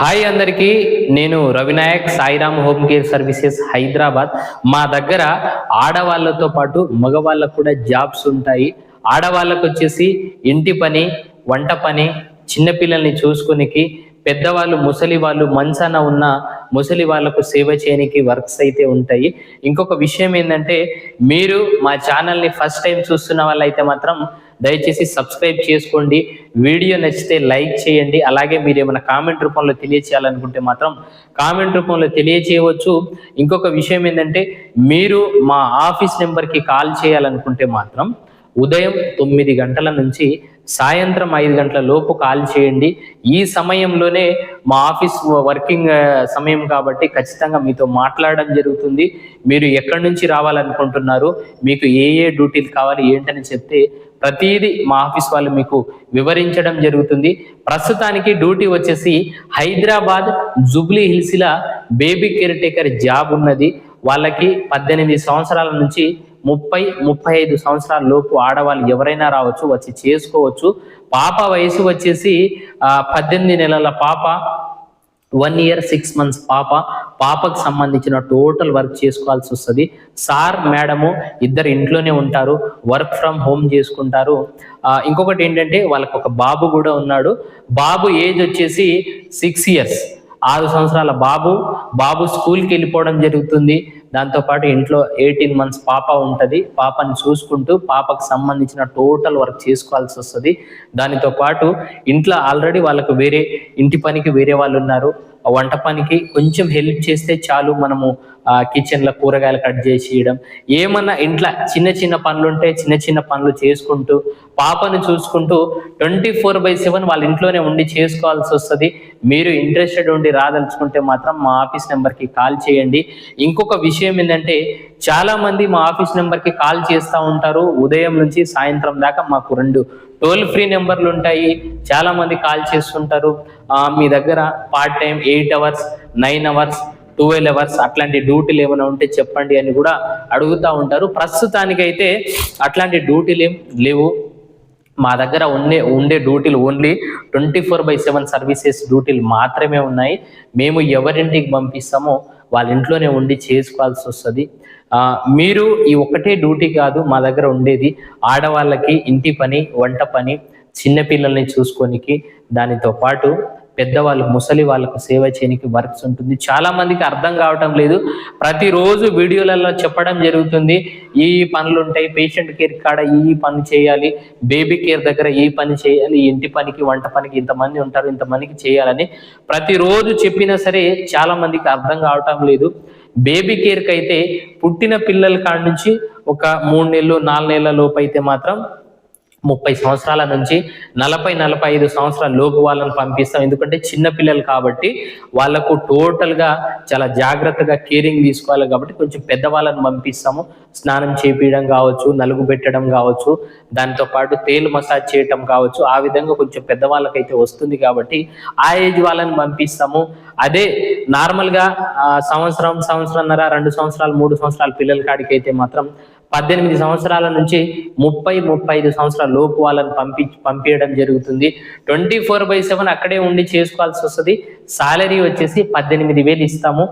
Hi అందరికీ నేను Ravinayak Sairam home care services Hyderabad. మా దగ్గర ఆడవాళ్ళతో పాటు మగవాళ్ళకు కూడా జాబ్స్ ఉంటాయి. ఆడవాళ్ళకు వచ్చేసి ఇంటి పని వంట పని చిన్నపిల్లల్ని చూసుకునికి పెద్దవాళ్ళు ముసలి వాళ్ళు మంచాన ఉన్న ముసలి వాళ్ళకు సేవ చేయడానికి వర్క్స్ అయితే ఉంటాయి. ఇంకొక విషయం ఏంటంటే మీరు మా ఛానల్ని ఫస్ట్ టైం చూస్తున్న వాళ్ళైతే మాత్రం దయచేసి సబ్స్క్రైబ్ చేసుకోండి. వీడియో నచ్చితే లైక్ చేయండి. అలాగే మీరు ఏమైనా కామెంట్ రూపంలో తెలియచేయాలనుకుంటే మాత్రం కామెంట్ రూపంలో తెలియచేయవచ్చు. ఇంకొక విషయం ఏంటంటే మీరు మా ఆఫీస్ నెంబర్కి కాల్ చేయాలనుకుంటే మాత్రం ఉదయం తొమ్మిది గంటల నుంచి సాయంత్రం ఐదు గంటల లోపు కాల్ చేయండి. ఈ సమయంలోనే మా ఆఫీస్ వర్కింగ్ సమయం కాబట్టి ఖచ్చితంగా మీతో మాట్లాడడం జరుగుతుంది. మీరు ఎక్కడి నుంచి రావాలనుకుంటున్నారు? మీకు ఏ ఏ డ్యూటీలు కావాలి? ఏంటని చెప్తే ప్రతిదీ మా ఆఫీస్ వాళ్ళు మీకు వివరించడం జరుగుతుంది. ప్రస్తుతానికి డ్యూటీ వచ్చేసి హైదరాబాద్ జుబ్లీ హిల్స్ల బేబీ కేర్ టేకర్ జాబ్ ఉన్నది. వాళ్ళకి పద్దెనిమిది సంవత్సరాల నుంచి ముప్పై ముప్పై ఐదు సంవత్సరాల లోపు ఆడవాళ్ళు ఎవరైనా రావచ్చు వచ్చి చేసుకోవచ్చు. పాప వయసు వచ్చేసి ఆ, పద్దెనిమిది నెలల పాప వన్ ఇయర్ సిక్స్ మంత్స్ పాప. పాపకు సంబంధించిన టోటల్ వర్క్ చేసుకోవాల్సి వస్తుంది. సార్ మేడము ఇద్దరు ఇంట్లోనే ఉంటారు వర్క్ ఫ్రమ్ హోమ్ చేసుకుంటారు. ఇంకొకటి ఏంటంటే వాళ్ళకు ఒక బాబు కూడా ఉన్నాడు. బాబు ఏజ్ వచ్చేసి సిక్స్ ఇయర్స్ ఆరు సంవత్సరాల బాబు బాబు స్కూల్కి వెళ్ళిపోవడం జరుగుతుంది. దాంతోపాటు ఇంట్లో ఎయిటీన్ మంత్స్ పాప ఉంటుంది. పాపని చూసుకుంటూ పాపకు సంబంధించిన టోటల్ వర్క్ చేసుకోవాల్సి వస్తుంది. దానితో పాటు ఇంట్లో ఆల్రెడీ వాళ్ళకు వేరే ఇంటి పనికి వేరే వాళ్ళు ఉన్నారు. వంట పనికి కొంచెం హెల్ప్ చేస్తే చాలు మనము కిచెన్లో కూరగాయలు కట్ చేసి ఇవ్వడం ఏమన్నా ఇంట్లో చిన్న చిన్న పనులు ఉంటే చిన్న చిన్న పనులు చేసుకుంటూ పాపను చూసుకుంటూ ట్వంటీ ఫోర్ బై సెవెన్ వాళ్ళ ఇంట్లోనే ఉండి చేసుకోవాల్సి వస్తుంది. మీరు ఇంట్రెస్టెడ్ ఉండి రాదలుచుకుంటే మాత్రం మా ఆఫీస్ నెంబర్కి కాల్ చేయండి. ఇంకొక విషయం ఏంటంటే చాలా మంది మా ఆఫీస్ నెంబర్కి కాల్ చేస్తూ ఉంటారు. ఉదయం నుంచి సాయంత్రం దాకా మాకు రెండు టోల్ ఫ్రీ నెంబర్లు ఉంటాయి చాలా మంది కాల్ చేస్తుంటారు. మీ దగ్గర part time eight hours nine hours twelve hours అట్లాంటి డ్యూటీలు ఏమైనా ఉంటే చెప్పండి అని కూడా అడుగుతూ ఉంటారు. ప్రస్తుతానికైతే అట్లాంటి డ్యూటీలు ఏం లేవు. మా దగ్గర ఉండే ఉండే డ్యూటీలు only twenty four by seven services డ్యూటీలు మాత్రమే ఉన్నాయి. మేము ఎవరింటికి పంపిస్తామో వాళ్ళ ఇంట్లోనే ఉండి చేసుకోవాల్సి వస్తుంది. మీరు ఈ ఒక్కటే డ్యూటీ కాదు మా దగ్గర ఉండేది ఆడవాళ్ళకి ఇంటి పని వంట పని చిన్నపిల్లల్ని చూసుకోనికి దానితో పాటు పెద్దవాళ్ళు ముసలి వాళ్ళకు సేవ చేయడానికి వర్క్స్ ఉంటుంది. చాలా మందికి అర్థం కావటం లేదు. ప్రతిరోజు వీడియోలలో చెప్పడం జరుగుతుంది. ఈ పనులు ఉంటాయి. పేషెంట్ కేర్ కాడ ఈ పని చేయాలి. బేబీ కేర్ దగ్గర ఈ పని చేయాలి. ఇంటి పనికి వంట పనికి ఇంతమంది ఉంటారు. ఇంతమందికి చేయాలని ప్రతిరోజు చెప్పినా సరే చాలా మందికి అర్థం కావటం లేదు. బేబీ కేర్కి అయితే పుట్టిన పిల్లల కాడ నుంచి ఒక మూడు నెలలు నాలుగు నెలల లోపు అయితే మాత్రం ముప్పై సంవత్సరాల నుంచి నలభై నలభై ఐదు సంవత్సరాల లోపు వాళ్ళని పంపిస్తాం. ఎందుకంటే చిన్న పిల్లలు కాబట్టి వాళ్ళకు టోటల్గా చాలా జాగ్రత్తగా కేరింగ్ తీసుకోవాలి కాబట్టి కొంచెం పెద్దవాళ్ళని పంపిస్తాము. స్నానం చేపించడం కావచ్చు నలుగు పెట్టడం కావచ్చు దాంతో పాటు తేలు మసాజ్ చేయటం కావచ్చు. ఆ విధంగా కొంచెం పెద్దవాళ్ళకైతే వస్తుంది కాబట్టి ఆ ఏజ్ వాళ్ళని పంపిస్తాము. అదే నార్మల్గా సంవత్సరం సంవత్సరంన్నర రెండు సంవత్సరాలు మూడు సంవత్సరాల పిల్లల కాడికి అయితే మాత్రం పద్దెనిమిది సంవత్సరాల నుంచి ముప్పై ముప్పై ఐదు సంవత్సరాల లోపు వాళ్ళని పంపి పంపించడం జరుగుతుంది. ట్వంటీ ఫోర్ బై సెవెన్ అక్కడే ఉండి చేసుకోవాల్సి వస్తుంది. సాలరీ వచ్చేసి పద్దెనిమిది వేలు ఇస్తాము.